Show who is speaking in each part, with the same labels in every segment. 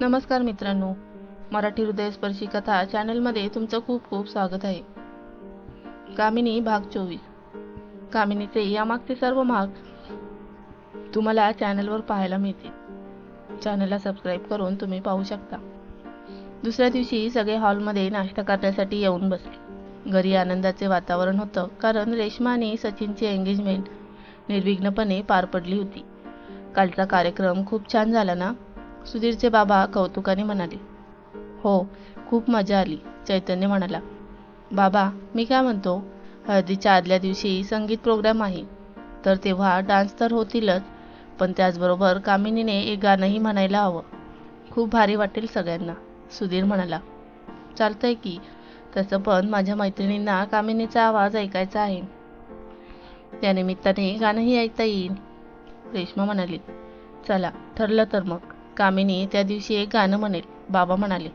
Speaker 1: नमस्कार मित्रांनो. मराठी हृदयस्पर्शी कथा चॅनलमध्ये तुमचं खूप खूप स्वागत आहे. कामिनी भाग चोवीस. कामिनीचे यामागचे सर्व भाग तुम्हाला चॅनलवर पाहायला मिळतील. चॅनलला सबस्क्राईब करून तुम्ही पाहू शकता. दुसऱ्या दिवशी सगळे हॉलमध्ये नाश्ता करण्यासाठी येऊन बसले. घरी आनंदाचे वातावरण होतं कारण रेश्मा आणि सचिनची एंगेजमेंट निर्विघ्नपणे पार पडली होती. कालचा कार्यक्रम खूप छान झाला ना? सुधीरचे बाबा कौतुकाने म्हणाले हो खूप मजा आली चैतन्य म्हणाला. बाबा मी काय म्हणतो? हळदीच्या आदल्या दिवशी संगीत प्रोग्राम आहे तर तेव्हा डान्स तर होतीलच पण त्याचबरोबर कामिनीने एक गाणंही म्हणायला हवं. खूप भारी वाटेल सगळ्यांना सुधीर म्हणाला. चालतंय की तसं पण माझ्या मैत्रिणींना कामिनीचा आवाज ऐकायचा आहे. त्यानिमित्ताने गाणंही ऐकता येईल रेश्मा म्हणाली. चला ठरलं तर मग. कामिनी त्या दिवशी एक गाणं म्हणेल. बाबा म्हणाले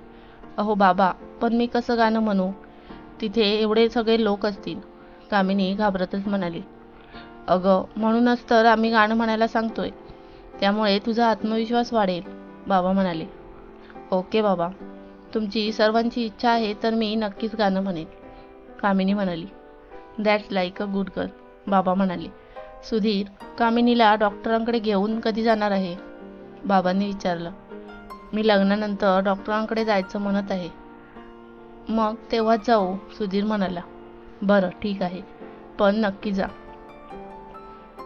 Speaker 1: अहो बाबा पण मी कसं गाणं म्हणू? तिथे एवढे सगळे लोक असतील. कामिनी घाबरतच म्हणाली अगं म्हणूनच तर आम्ही गाणं म्हणायला सांगतोय. त्यामुळे तुझा आत्मविश्वास वाढेल. बाबा म्हणाले ओके बाबा. तुमची सर्वांची इच्छा आहे तर मी नक्कीच गाणं म्हणेन. कामिनी म्हणाली that's like a good girl बाबा म्हणाले सुधीर कामिनीला डॉक्टरांकडे घेऊन कधी जाणार आहे? बाबांनी विचारलं मी लग्नानंतर डॉक्टरांकडे जायचं म्हणत आहे. मग तेव्हा जाऊ सुधीर म्हणाला. बरं ठीक आहे. पण नक्की जा.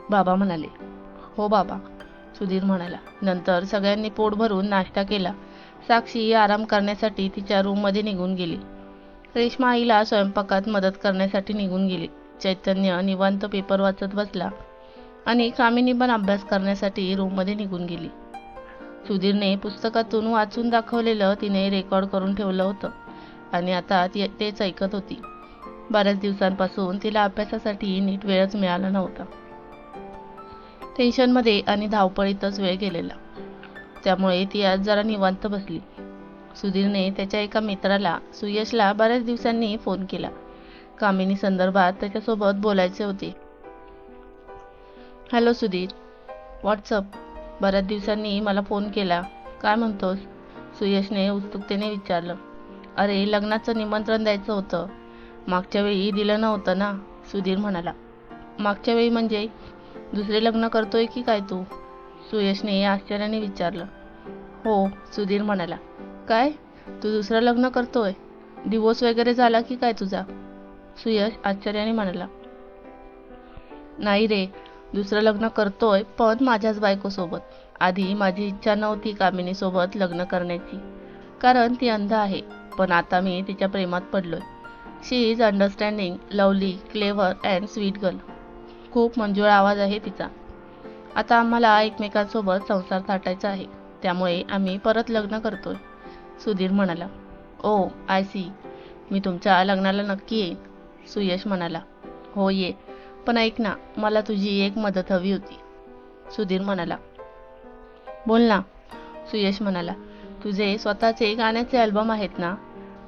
Speaker 1: बाबा म्हणाले. हो बाबा सुधीर म्हणाला. नंतर सगळ्यांनी पोट भरून नाश्ता केला. साक्षी आराम करण्यासाठी तिच्या रूममध्ये निघून गेली. रेश्मा आईला स्वयंपाकात मदत करण्यासाठी निघून गेली. चैतन्य निवांत पेपर वाचत बसला आणि कामिनी पण अभ्यास करण्यासाठी रूममध्ये निघून गेली. सुधीरने पुस्तकातून वाचून दाखवलेलं तिने रेकॉर्ड करून ठेवलं होतं. आणि आता ती तेच ऐकत होती. बऱ्याच दिवसांपासून तिला अभ्यासासाठी नीट वेळच मिळाला नव्हता. टेन्शनमध्ये आणि धावपळीतच वेळ गेलेला. त्यामुळे ती आज जरा निवांत बसली. सुधीरने त्याच्या एका मित्राला सुयशला बऱ्याच दिवसांनी फोन केला. कामिनी संदर्भात त्याच्यासोबत बोलायचे होते. Hello Sudhir what's up. बऱ्याच दिवसांनी मला फोन केला. काय म्हणतोस? सुयशने उत्सुकतेने विचारलं. अरे लग्नाचं निमंत्रण द्यायचं होतं. मागच्या वेळी दिलं नव्हतं ना? सुधीर म्हणाला. मागच्या वेळी म्हणजे? दुसरे लग्न करतोय की काय तू? सुयशने आश्चर्याने विचारलं. हो सुधीर म्हणाला. काय? तू दुसरं लग्न करतोय? डिवोर्स वगैरे झाला की काय तुझा? सुयश आश्चर्याने म्हणाला. नाही रे दुसरं लग्न करतोय पण माझ्याच बायकोसोबत. आधी माझी इच्छा नव्हती कामिनीसोबत लग्न करण्याची. कारण ती अंध आहे पण आता मी तिच्या प्रेमात पडलोय. She is understanding lovely clever and sweet girl खूप मंजूळ आवाज आहे तिचा. आता आम्हाला एकमेकांसोबत संसार थाटायचा आहे त्यामुळे आम्ही परत लग्न करतोय सुधीर म्हणाला. ओ आय सी मी तुमच्या लग्नाला नक्की येईन सुयश म्हणाला. हो ये. पण ऐक ना मला तुझी एक मदत हवी होती. सुधीर म्हणाला. बोल ना सुयश म्हणाला. तुझे स्वतःचे गाण्याचे अल्बम आहेत ना?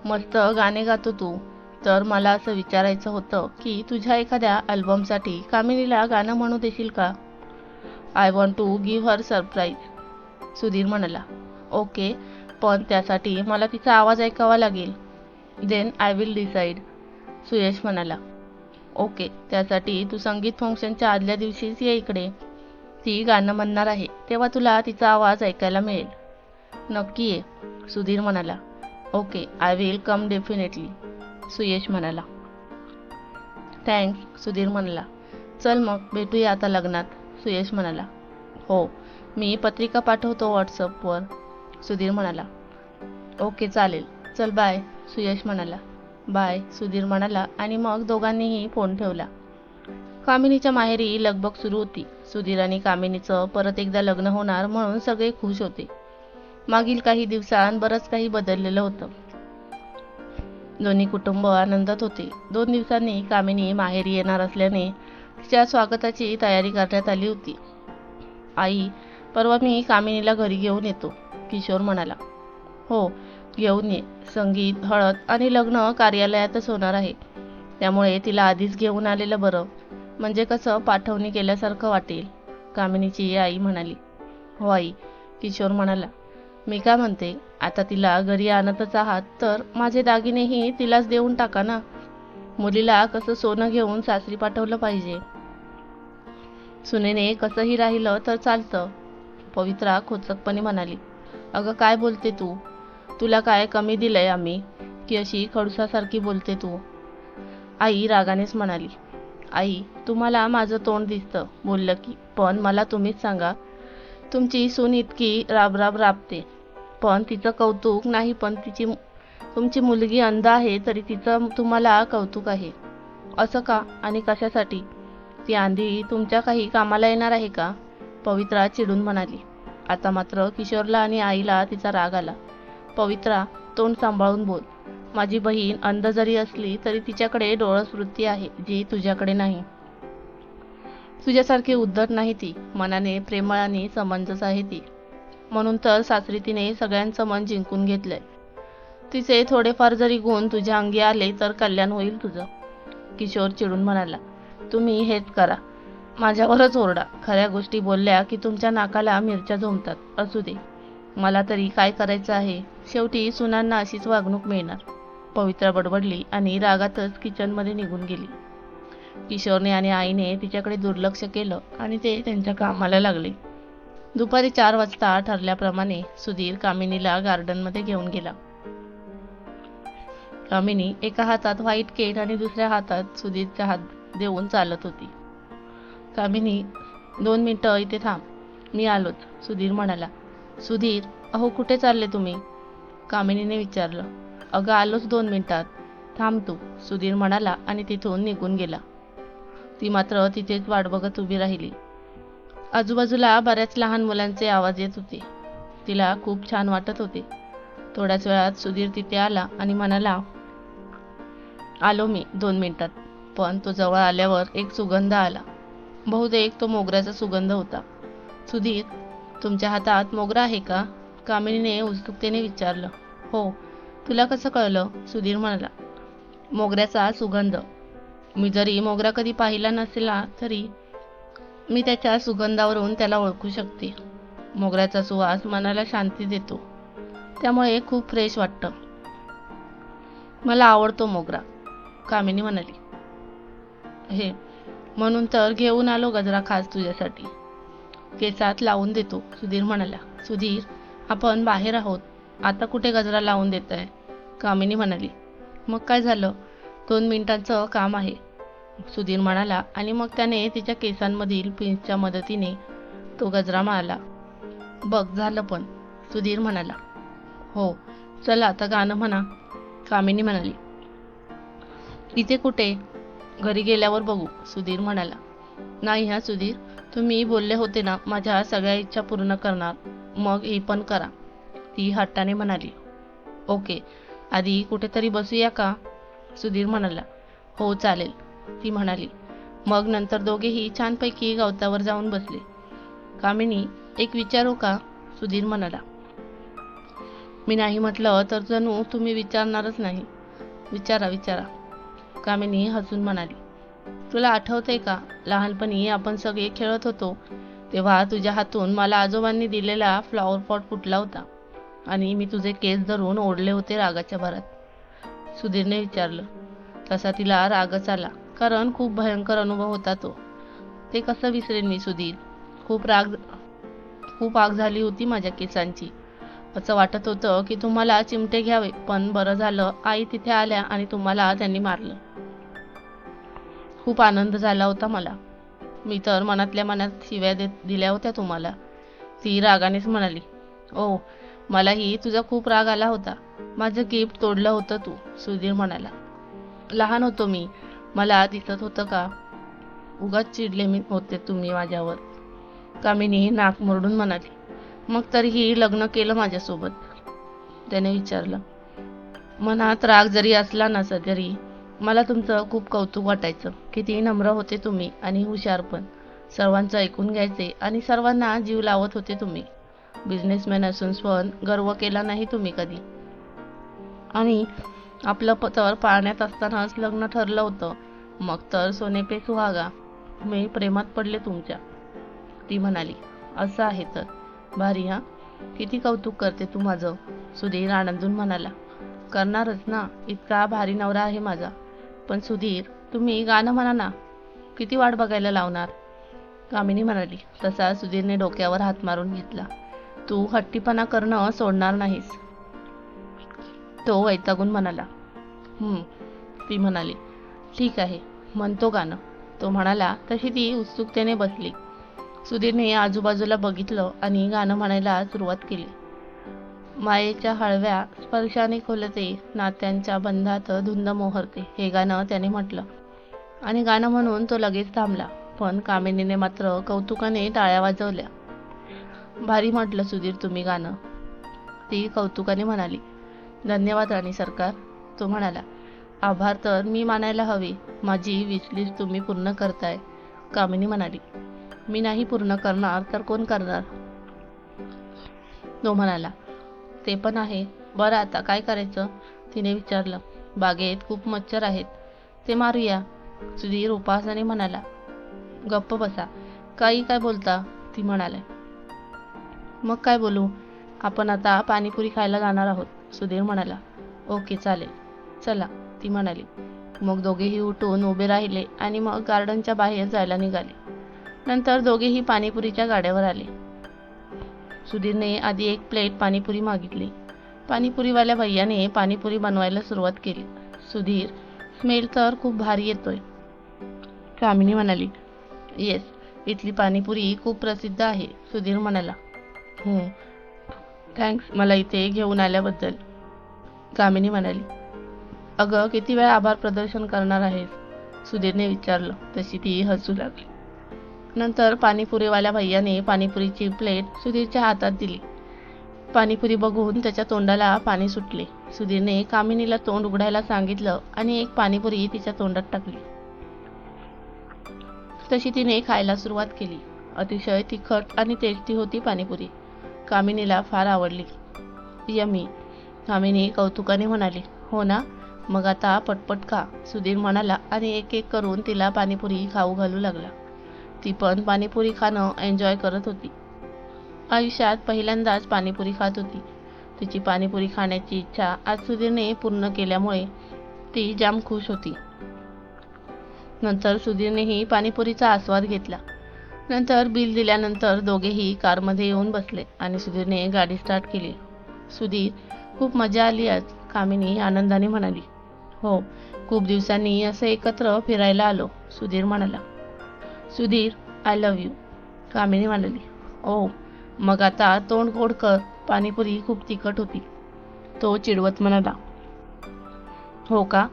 Speaker 1: मस्त गाणे गातो तू. तर मला असं विचारायचं होतं की तुझ्या एखाद्या अल्बमसाठी कामिनीला गाणं म्हणू देशील का? I want to give her surprise Sudhir म्हणाला. ओके पण त्यासाठी मला तिचा आवाज ऐकावा लागेल. Then I will decide Suyash म्हणाला. ओके त्यासाठी तू संगीत फंक्शनच्या आदल्या दिवशीच ये इकडे. ती गाणं म्हणणार आहे तेव्हा तुला तिचा आवाज ऐकायला मिळेल. नक्की ये सुधीर म्हणाला. Okay I will come definitely Suyash म्हणाला. थँक्स सुधीर म्हणाला. चल मग भेटूया आता लग्नात सुयश म्हणाला. हो मी पत्रिका पाठवतो व्हॉट्सअपवर सुधीर म्हणाला. ओके चालेल. चल बाय सुयश म्हणाला. बाय सुधीर म्हणाला आणि मग दोघांनीही फोन ठेवला. कामिनीच्या माहेरी लगबग सुरू होती. सुधीर आणि कामिनीचं परत एकदा लग्न होणार म्हणून सगळे खुश होते. मागील काही दिवसांत बरंच काही बदललेलं होतं. दोन्ही कुटुंब आनंदात होते. दोन दिवसांनी कामिनी माहेरी येणार असल्याने तिच्या स्वागताची तयारी करण्यात आली होती. आई परवा मी कामिनीला घरी घेऊन येतो किशोर म्हणाला. हो घेऊन ये. संगीत हळद आणि लग्न कार्यालयातच होणार आहे. त्यामुळे तिला आधीच घेऊन आलेलं बरं. म्हणजे कसं पाठवणी केल्यासारखं वाटेल. कामिनीची आई म्हणाली. हो आई किशोर म्हणाला. मी काय म्हणते आता तिला घरी आणतच आहात तर माझे दागिनेही तिलाच देऊन टाका ना. मुलीला कसं सोनं घेऊन सासरी पाठवलं पाहिजे. सुनेने कसंही राहिलं तर चालतं. पवित्रा खोचकपणे म्हणाली. अगं काय बोलते तू? तुला काय कमी दिलंय आम्ही? की अशी खडूसासारखी बोलते तू. आई रागानेच म्हणाली. आई तुम्हाला माझं तोंड दिसतं. बोललं की पण मला तुम्हीच सांगा. तुमची सून इतकी राबराब राबते. पण तिचं कौतुक नाही पण तिची तुमची मुलगी अंध आहे तरी तिचं तुम्हाला कौतुक आहे. असं का? आणि कशासाठी? ती आंधी तुमच्या काही कामाला येणार आहे का? पवित्रा चिडून म्हणाली. आता मात्र किशोरला आणि आईला तिचा राग आला. पवित्रा तोंड सांभाळून बोल. माझी बहीण अंध जरी असली तरी तिच्याकडे डोळस वृत्ती आहे जी तुझ्याकडे नाही. तुझ्यासारखी उद्धट नाही ती. मनाने प्रेमळ आणि समंजस आहे ती. म्हणून तर सासरी तिने सगळ्यांचं मन जिंकून घेतलंय. तिचे थोडेफार जरी गुण तुझ्या अंगी आले तर कल्याण होईल तुझं. किशोर चिडून म्हणाला तुम्ही हेच करा. माझ्यावरच ओरडा. खऱ्या गोष्टी बोलल्या की तुमच्या नाकाला मिरच्या झोंबतात. असू दे. मला तरी काय करायचं आहे? शेवटी सुनांना अशीच वागणूक मिळणार. पवित्रा बडबडली आणि रागातच किचनमध्ये निघून गेली. किशोरने आणि आईने तिच्याकडे दुर्लक्ष केलं आणि ते त्यांच्या कामाला लागले. दुपारी चार वाजता ठरल्याप्रमाणे सुधीर कामिनीला गार्डनमध्ये घेऊन गेला. कामिनी एका हातात व्हाईट केट आणि दुसऱ्या हातात सुधीरचा हात देऊन चालत होती. कामिनी दोन मिनिटं इथे थांब. मी आलोच सुधीर म्हणाला. सुधीर अहो कुठे चालले तुम्ही? कामिनीने विचारलं. अगं आलोच दोन मिनिटात. थांब तू सुधीर म्हणाला आणि तिथून निघून गेला. ती मात्र तिथेच वाट बघत उभी राहिली. आजूबाजूला बऱ्याच लहान मुलांचे आवाज येत होते. तिला खूप छान वाटत होते. थोड्याच वेळात सुधीर तिथे आला आणि म्हणाला आलो मी दोन मिनिटात. पण तो जवळ आल्यावर एक सुगंध आला. बहुतेक तो मोगऱ्याचा सुगंध होता. सुधीर तुमच्या हातात मोगरा आहे का? कामिनीने उत्सुकतेने विचारलं. हो. तुला कसं कळलं? सुधीर म्हणाला. मोगऱ्याचा सुगंध. मी जरी मोगरा कधी पाहिला नसला तरी मी त्याच्या सुगंधावरून त्याला ओळखू शकते. मोगऱ्याचा सुवास मनाला शांती देतो. त्यामुळे खूप फ्रेश वाटतं. मला आवडतो मोगरा कामिनी म्हणाली. हे म्हणून तर घेऊन आलो गजरा खास तुझ्यासाठी. केसात लावून देतो सुधीर म्हणाला. सुधीर आपण बाहेर आहोत. आता कुठे गजरा लावून देत आहे कामिनी म्हणाली. मग काय झालं? दोन मिनिटांचं काम आहे. सुधीर म्हणाला. आणि मग त्याने तिच्या केसांमधील पिन्सच्या मदतीने तो गजरा मारला. बघ झालं पण सुधीर म्हणाला. हो चला आता गाणं म्हणा कामिनी म्हणाली. इथे कुठे? घरी गेल्यावर बघू सुधीर म्हणाला. नाही हा सुधीर. तुम्ही बोलले होते ना माझ्या सगळ्या इच्छा पूर्ण करणार. मग हे पण करा. ती हट्टाने म्हणाली. ओके आधी कुठेतरी बसूया का? सुधीर म्हणाला. हो चालेल. ती म्हणाली. मग नंतर दोघेही छानपैकी गवतावर जाऊन बसले. कामिनी एक विचारू का? सुधीर म्हणाला. मी नाही म्हटलं तर जणू तुम्ही विचारणारच नाही. विचारा विचारा. कामिनी हसून म्हणाली. तुला आठवतंय का? लहानपणी आपण सगळे खेळत होतो. तेव्हा तुझ्या हातून मला आजोबांनी दिलेला फ्लॉवर पॉट फुटला होता आणि मी तुझे केस धरून ओढले होते रागाच्या भरात. सुधीरने विचारलं तसा तिला रागच आला. कारण खूप भयंकर अनुभव होता तो. ते कसं विसरेन मी सुधीर? खूप राग खूप आग झाली होती माझ्या केसांची. असं वाटत होतं की तुम्हाला चिमटे घ्यावे पण बरं झालं. आई तिथे आल्या आणि तुम्हाला त्यांनी मारलं. खूप आनंद झाला होता मला. मी तर मनातल्या मनात शिव्या देत दिल्या होत्या तुम्हाला. ती रागानेच म्हणाली ओ मलाही तुझा खूप राग आला होता. माझं गिफ्ट तोडलं होतं तू सुधीर म्हणाला. लहान होतो मी. मला दिसत होतं का? उगाच चिडले मी होते तुम्ही माझ्यावर. कामिनी नाक मुरडून म्हणाली मग तरीही लग्न केलं माझ्यासोबत. त्याने विचारलं मनात राग जरी असला नसा तरी मला तुमचं खूप कौतुक वाटायचं. किती नम्र होते तुम्ही आणि हुशार पण. सर्वांचं ऐकून घ्यायचे आणि सर्वांना जीव लावत होते तुम्ही. बिझनेसमॅन असून पण गर्व केला नाही तुम्ही कधी. आणि आपलं पतर पाळण्यात असतानाच लग्न ठरलं होतं. मग तर सोने पे सुहागा. मी प्रेमात पडले तुमच्या. ती म्हणाली असं आहे तर. भारी हा? किती कौतुक करते तू माझं. सुधीर आनंदून म्हणाला करणारच ना. इतका भारी नवरा आहे माझा. पण सुधीर तुम्ही गाणं म्हणा ना किती वाट बघायला लावणार? कामिनी म्हणाली तसा सुधीरने डोक्यावर हात मारून घेतला. तू हट्टीपणा करणं सोडणार नाहीस. तो वैतागून म्हणाला ती म्हणाली ठीक आहे म्हणतो गाणं. तो म्हणाला तशी ती उत्सुकतेने बसली. सुधीरने आजूबाजूला बघितलं आणि गाणं म्हणायला सुरुवात केली. मायेच्या हळव्या स्पर्शाने खोलते नात्यांच्या बंधात धुंद मोहरते हे गाणं त्याने म्हटलं. आणि गाणं म्हणून तो लगेच थांबला पण कामिनीने मात्र कौतुकाने टाळ्या वाजवल्या. भारी म्हटलं सुधीर तुम्ही गाणं. ती कौतुकाने म्हणाली धन्यवाद राणी सरकार तो म्हणाला. आभार तर मी मानायला हवे माझी विचलीस तुम्ही पूर्ण करताय कामिनी म्हणाली. मी नाही पूर्ण करणार तर कोण करणार? तो म्हणाला. ते पण आहे. बरं आता काय करायचं? तिने विचारलं. बागेत खूप मच्छर आहेत. ते मारूया सुधीर उपासाने म्हणाला. गप्प बसा. काही काय बोलता? ती म्हणाले. मग काय बोलू? आपण आता पाणीपुरी खायला जाणार आहोत सुधीर म्हणाला. ओके चालेल. चला ती म्हणाली. मग दोघेही उठून उभे राहिले आणि मग गार्डनच्या बाहेर जायला निघाले. नंतर दोघेही पाणीपुरीच्या गाड्यावर आले. सुधीरने आधी एक प्लेट पाणीपुरी मागितली. पाणीपुरीवाल्या भैयाने पाणीपुरी बनवायला सुरुवात केली. सुधीर स्मेल तर खूप भारी येतोय. कामिनी म्हणाली येस इथली पाणीपुरी खूप प्रसिद्ध आहे सुधीर म्हणाला. हो थँक्स मला इथे घेऊन आल्याबद्दल. कामिनी म्हणाली अगं किती वेळा आभार प्रदर्शन करणार आहेस सुधीरने विचारलं. तशी ती हसू लागली. नंतर पाणीपुरीवाल्या भैयाने पाणीपुरीची प्लेट सुधीरच्या हातात दिली. पाणीपुरी बघून त्याच्या तोंडाला पाणी सुटले. सुधीरने कामिनीला तोंड उघडायला सांगितलं आणि एक पाणीपुरी तिच्या तोंडात टाकली. तशी तिने खायला सुरुवात केली. अतिशय तिखट आणि टेस्टी होती पाणीपुरी. कामिनीला फार आवडली. यमी कामिनी कौतुकाने म्हणाली. हो ना मग आता पटपट खा सुधीर म्हणाला आणि एक एक करून तिला पाणीपुरी खाऊ घालू लागला. ती पण पाणीपुरी खाणं एन्जॉय करत होती. आयुष्यात पहिल्यांदाच पाणीपुरी खात होती. तिची पाणीपुरी खाण्याची इच्छा आज सुधीरने पूर्ण केल्यामुळे ती जाम खुश होती. नंतर सुधीरनेही पाणीपुरीचा आस्वाद घेतला. नंतर बिल दिल्यानंतर दोघेही कारमध्ये येऊन बसले आणि सुधीरने गाडी स्टार्ट केली. सुधीर खूप मजा आली आज कामिनी आनंदाने म्हणाली. हो खूप दिवसांनी असं एकत्र फिरायला आलो सुधीर म्हणाला. Sudhir I love you Kamini म्हणाली ओ मग आता तोंड गोड कर. पाणीपुरी खूप तिखट होती. तो चिडवत म्हणाला हो का?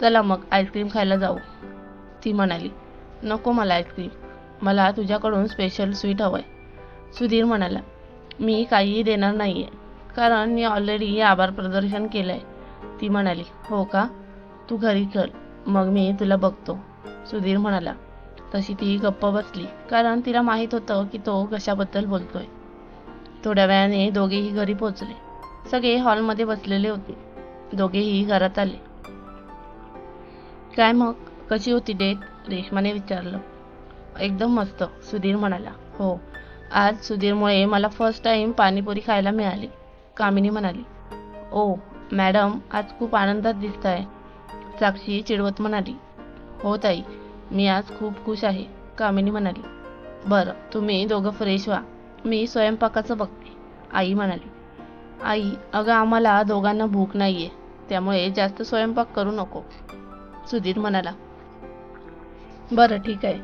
Speaker 1: चला मग आईस्क्रीम खायला जाऊ. ती म्हणाली नको मला आईस्क्रीम मला तुझ्याकडून स्पेशल स्वीट हवंय. सुधीर म्हणाला मी काहीही देणार नाहीये. कारण मी ऑलरेडी आभार प्रदर्शन केलंय. ती म्हणाली हो का? तू घरी कर मग मी तुला बघतो. सुधीर म्हणाला तशी ती गप्प बसली. कारण तिला माहीत होतं की तो कशाबद्दल बोलतोय. थोड्या वेळाने दोघेही घरी पोचले सगळे हॉलमध्ये बसलेले होते. दोघेही घरात आले. काय मग? कशी होती डेट? रेशमाने विचारलं. एकदम मस्त सुधीर म्हणाला. हो आज सुधीरमुळे मला फर्स्ट टाइम पाणीपुरी खायला मिळाली कामिनी म्हणाली. ओ मॅडम आज खूप आनंदात दिसत आहे साक्षी चिडवत म्हणाली. हो ताई मी आज खूप खुश आहे कामिनी म्हणाली. बरं तुम्ही दोघं फ्रेश व्हा. मी स्वयंपाकाचं बघते आई म्हणाली. आई अगं आम्हाला दोघांना भूक नाही आहे त्यामुळे जास्त स्वयंपाक करू नको. सुधीर म्हणाला. बरं ठीक आहे.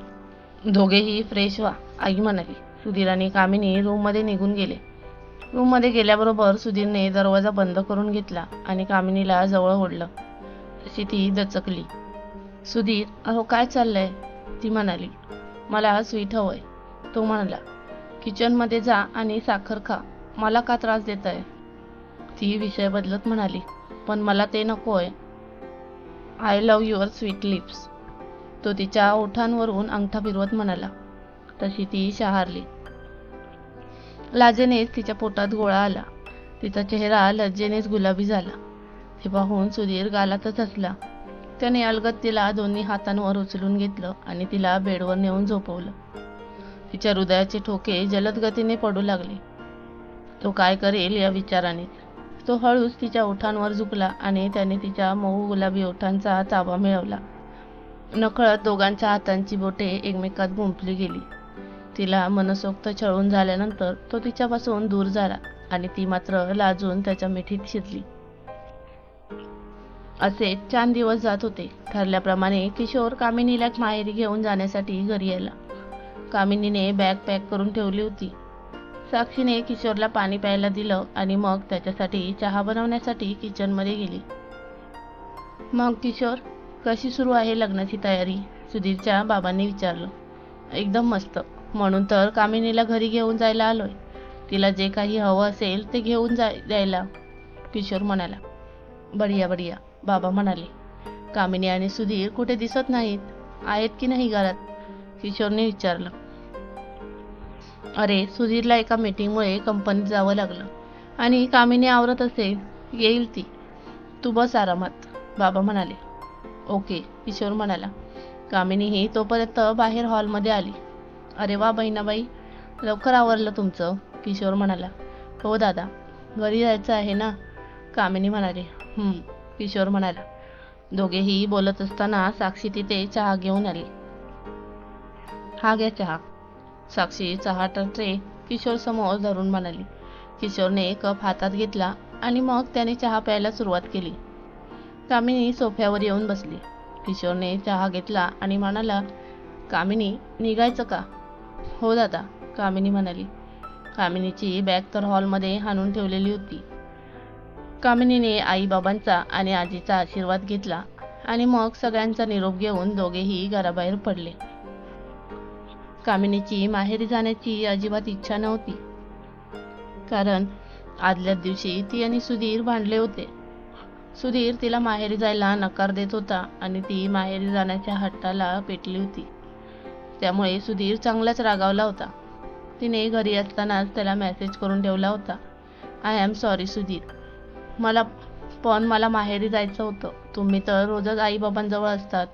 Speaker 1: दोघेही फ्रेश व्हा आई म्हणाली. सुधीर आणि कामिनी रूममध्ये निघून गेले. रूममध्ये गेल्याबरोबर सुधीरने दरवाजा बंद करून घेतला आणि कामिनीला जवळ ओढलं. तशी ती दचकली. सुधीर अहो काय चाललंय? ती म्हणाली मला स्वीट हवंय तो म्हणाला किचनमध्ये जा आणि साखर खा मला का त्रास देत आहे ती विषय बदलत म्हणाली पण मला ते नको आहे. I love your sweet lips तो तिच्या ओठांवरून अंगठा फिरवत म्हणाला तशी ती शहारली. लाजेनेच तिच्या पोटात गोळा आला. तिचा चेहरा लज्जेनेच गुलाबी झाला. ते पाहून सुधीर गालातच हसला. त्याने अलगत तिला दोन्ही हातांवर उचलून घेतलं आणि तिला बेडवर नेऊन झोपवलं. तिच्या हृदयाचे ठोके जलद गतीने पडू लागले. तो काय करेल या विचाराने? तो हळूच तिच्या ओठांवर झुकला आणि त्याने तिच्या मऊ गुलाबी ओठांचा चाबा मिळवला. नकळत दोघांच्या हातांची बोटे एकमेकात गुंफली गेली. तिला मनसोक्त छळून झाल्यानंतर तो तिच्यापासून दूर झाला आणि ती मात्र लाजून त्याच्या मिठीत शिरली. असे चार दिवस जात होते. ठरल्याप्रमाणे किशोर कामिनीला माहेरी घेऊन जाण्यासाठी घरी आला. कामिनीने बॅग पॅक करून ठेवली होती. साक्षीने किशोरला पाणी प्यायला दिलं आणि मग त्याच्यासाठी चहा बनवण्यासाठी किचनमध्ये गेली. मग किशोर कशी सुरू आहे लग्नाची तयारी? सुधीरच्या बाबांनी विचारलं. एकदम मस्त. म्हणून तर कामिनीला घरी घेऊन जायला आलोय. तिला जे काही हवं असेल ते घेऊन जाय द्यायला. किशोर म्हणाला. बढिया बढिया. बाबा म्हणाले कामिनी आणि सुधीर कुठे दिसत नाहीत? आहेत की नाही घरात? किशोरने विचारलं. अरे सुधीरला एका मीटिंगमुळे कंपनीत जावं लागलं आणि कामिनी आवरत असेल येईल ती. तू बस आरामात बाबा म्हणाले. ओके किशोर म्हणाला. कामिनीही तोपर्यंत बाहेर हॉलमध्ये आली. अरे वा बहिणाबाई लवकर आवरलं तुमचं किशोर म्हणाला. हो दादा घरी जायचं आहे ना? कामिनी म्हणाली. किशोर म्हणाला. दोघेही बोलत असताना साक्षी तिथे चहा घेऊन आली. हा घ्या चहा. साक्षी चहा ट्रे किशोर समोर धरून म्हणाली. किशोरने कप हातात घेतला आणि मग त्याने चहा प्यायला सुरुवात केली. कामिनी सोफ्यावर येऊन बसली. किशोरने चहा घेतला आणि म्हणाला कामिनी निघायचं का? हो दादा कामिनी म्हणाली. कामिनीची बॅग तर हॉलमध्ये हाणून ठेवलेली होती. कामिनीने आईबाबांचा आणि आजीचा आशीर्वाद घेतला आणि मग सगळ्यांचा निरोप घेऊन दोघेही घराबाहेर पडले. कामिनीची माहेरी जाण्याची अजिबात इच्छा नव्हती. कारण आदल्या दिवशी ती आणि सुधीर भांडले होते. सुधीर तिला माहेरी जायला नकार देत होता आणि ती माहेरी जाण्याच्या हट्टाला पेटली होती. त्यामुळे सुधीर चांगलाच रागावला होता. तिने घरी असतानाच त्याला मेसेज करून ठेवला होता. I am sorry Sudhir. मला पण मला माहेरी जायचं होतं. तुम्ही तर रोजच आईबाबांजवळ असतात.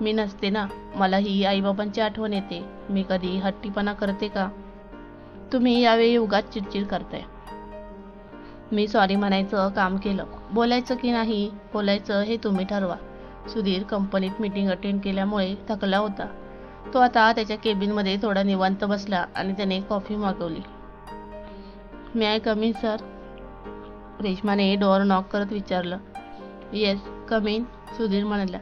Speaker 1: मी नसते ना. मला ही आईबाबांची आठवण येते. मी कधी हट्टीपणा करते का? तुम्ही यावेळी उगाच चिडचिड करताय. मी सॉरी म्हणायचं काम केलं. बोलायचं की नाही बोलायचं हे तुम्ही ठरवा. सुधीर कंपनीत मीटिंग अटेंड केल्यामुळे थकला होता. तो आता त्याच्या केबिनमध्ये थोडा निवांत बसला आणि त्याने कॉफी मागवली. May I come in sir रेश्माने door knock करत विचारलं. येस कमीन सुधीर म्हणाला.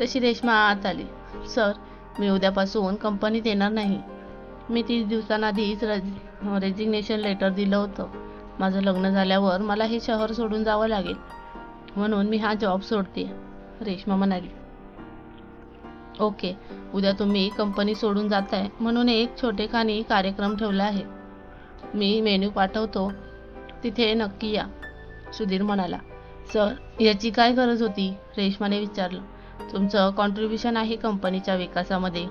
Speaker 1: तशी रेश्मा आत आली. सर मी उद्यापासून कंपनीत येणार नाही. मी तीस दिवसांआधीच रज रेजिग्नेशन लेटर दिलं होतं. माझं लग्न झाल्यावर मला हे शहर सोडून जावं लागेल. म्हणून मी हा जॉब सोडते रेश्मा म्हणाली. ओके उद्या तुम्ही कंपनी सोडून जाताय म्हणून एक छोटेखानी कार्यक्रम ठेवला आहे. मी मेन्यू पाठवतो. तिथे नक्की या. सुधीर म्हणाला सर याची काय गरज होती? रेश्माने विचारलं. तुमचं कॉन्ट्रीब्युशन आहे कंपनीच्या विकासामध्ये.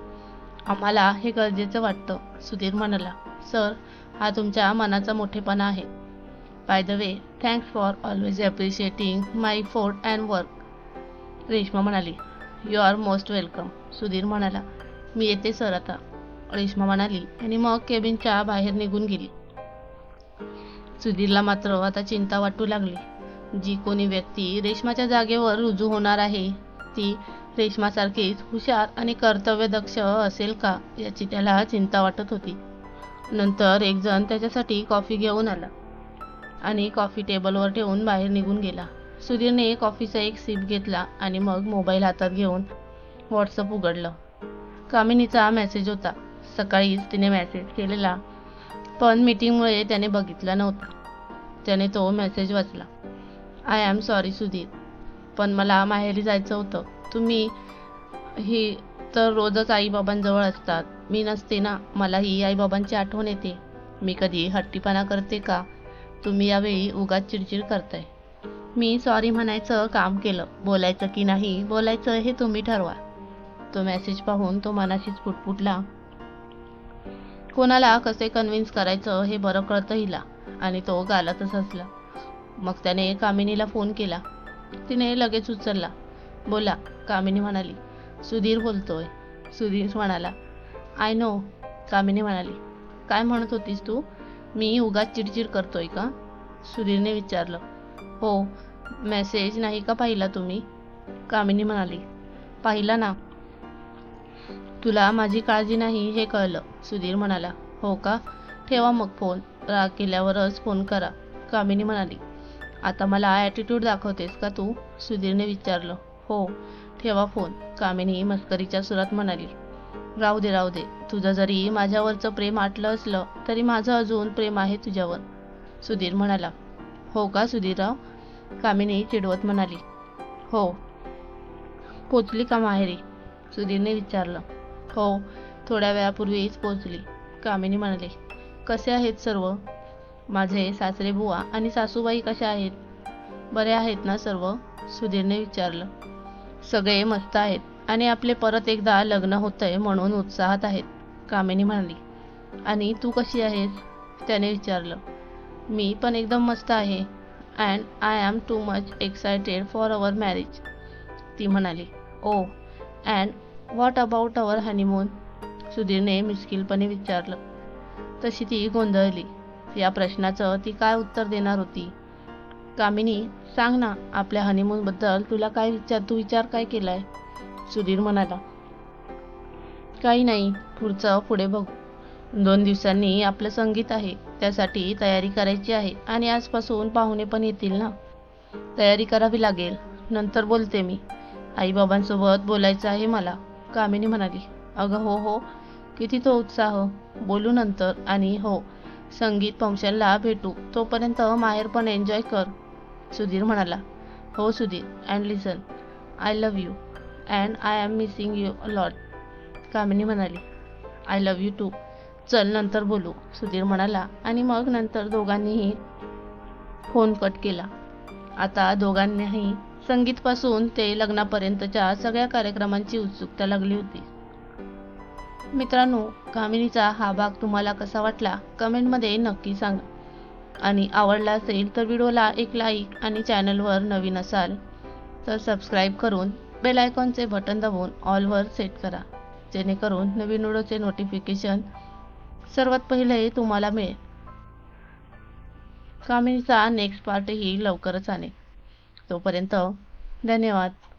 Speaker 1: आम्हाला हे गरजेचं वाटतं सुधीर म्हणाला. सर हा तुमच्या मनाचा मोठेपणा आहे. By the way thanks for always appreciating my effort and work Reshma म्हणाली. You are most welcome Sudhir म्हणाला. मी येते सर आता. रेश्मा म्हणाली. आणि मग केबिनच्या बाहेर निघून गेली. सुधीरला मात्र आता चिंता वाटू लागली. जी कोणी व्यक्ती रेश्माच्या जागेवर रुजू होणार आहे ती रेश्मासारखीच हुशार आणि कर्तव्यदक्ष असेल का याची त्याला चिंता वाटत होती. नंतर एक जण त्याच्यासाठी कॉफी घेऊन आला आणि कॉफी टेबलवर ठेवून बाहेर निघून गेला. सुधीरने कॉफीचा एक सिप घेतला आणि मग मोबाईल हातात घेऊन व्हॉट्सअप उघडलं. कामिनीचा मेसेज होता. सकाळीच तिने मेसेज केलेला पण मीटिंगमुळे त्याने बघितला नव्हता. त्याने तो मेसेज वाचला. I am sorry Sudhir. पण मला माहेरी जायचं होतं. तुम्ही ही तर रोजच आईबाबांजवळ असतात. मी नसते ना. मला ही आईबाबांची आठवण येते. मी कधी हट्टीपणा करते का? तुम्ही यावेळी उगाच चिडचिड करताय. मी सॉरी म्हणायचं काम केलं. बोलायचं की नाही बोलायचं हे तुम्ही ठरवा. तो मेसेज पाहून तो मनाशीच पुटपुटला. कोणाला कसे कन्व्हिन्स करायचं हे बरं कळतं हिला आणि तो गालातच हसला. मग त्याने कामिनीला फोन केला. तिने लगेच उचलला. बोला कामिनी म्हणाली सुधीर बोलतोय. सुधीर म्हणाला आय नो कामिनी म्हणाली काय म्हणत होतीस तू? मी उगाच चिडचिड करतोय का? सुधीरने विचारलं हो मेसेज नाही का पाहिला तुम्ही? कामिनी म्हणाली पाहिला ना. तुला माझी काळजी नाही हे कळलं सुधीर म्हणाला. हो का? ठेवा मग फोन. राग केल्यावरच फोन करा कामिनी म्हणाली. आता मला ॲटिट्यूड दाखवतेस का तू? सुधीरने विचारलं. हो ठेवा फोन कामिनी मस्करीच्या सुरात म्हणाली. राहू दे राहू दे. तुझं जरी माझ्यावरचं प्रेम आटलं असलं तरी माझं अजून प्रेम आहे तुझ्यावर. सुधीर म्हणाला. हो का सुधीरराव? कामिनी चिडवत म्हणाली. हो. पोचली का माहेरी? सुधीरने विचारलं. हो थोड्या वेळापूर्वीच पोचली कामिनी म्हणाले कसे आहेत सर्व? माझे सासरे बुवा आणि सासूबाई कशा आहेत? बरे आहेत ना सर्व? सुधीरने विचारलं. सगळे मस्त आहेत आणि आपले परत एकदा लग्न होतंय म्हणून उत्साहात आहेत कामिनी म्हणाली. आणि तू कशी आहेस? त्याने विचारलं. मी पण एकदम मस्त आहे and I am too much excited for our marriage ती म्हणाली. Oh, O and what about our honeymoon सुधीरने मिश्किलपणे विचारलं. तशी ती गोंधळली. या प्रश्नाचं ती काय उत्तर देणार होती? कामिनी सांग ना आपल्या हनीमूनबद्दल तुला काय विचार तू विचार काय केलाय? सुधीर म्हणाला. काही नाही पुढचं पुढे बघू. दोन दिवसांनी आपलं संगीत आहे त्यासाठी तयारी करायची आहे आणि आजपासून पाहुणे पण येतील ना? तयारी करावी लागेल नंतर बोलते मी. आईबाबांसोबत बोलायचं आहे मला. कामिनी म्हणाली अगं हो हो. किती तो उत्साह. बोलू नंतर आणि हो. संगीत फंक्शनला भेटू. तोपर्यंत माहेर पण एन्जॉय कर. सुधीर म्हणाला हो Sudhir. And listen I love you and I am missing you lot Kamini म्हणाली आय लव्ह यू टू चल नंतर बोलू. सुधीर म्हणाला आणि मग नंतर दोघांनीही फोन कट केला. आता दोघांनीही संगीतपासून ते लग्नापर्यंतच्या सगळ्या कार्यक्रमांची उत्सुकता लागली होती. मित्रांनो कामिनीचा हा भाग तुम्हाला कसा वाटला कमेंटमध्ये नक्की सांगा. आणि आवडला असेल तर व्हिडिओला एक लाईक आणि चॅनलवर नवीन असाल तर सबस्क्राईब करून बेल आयकॉनचे बटन दाबून ऑलवर सेट करा जेणेकरून नवीन व्हिडिओचे नोटिफिकेशन सर्वात पहिले तुम्हाला मिळेल. कामिनीचा नेक्स्ट पार्टही लवकरच आणेल. तोपर्यंत धन्यवाद.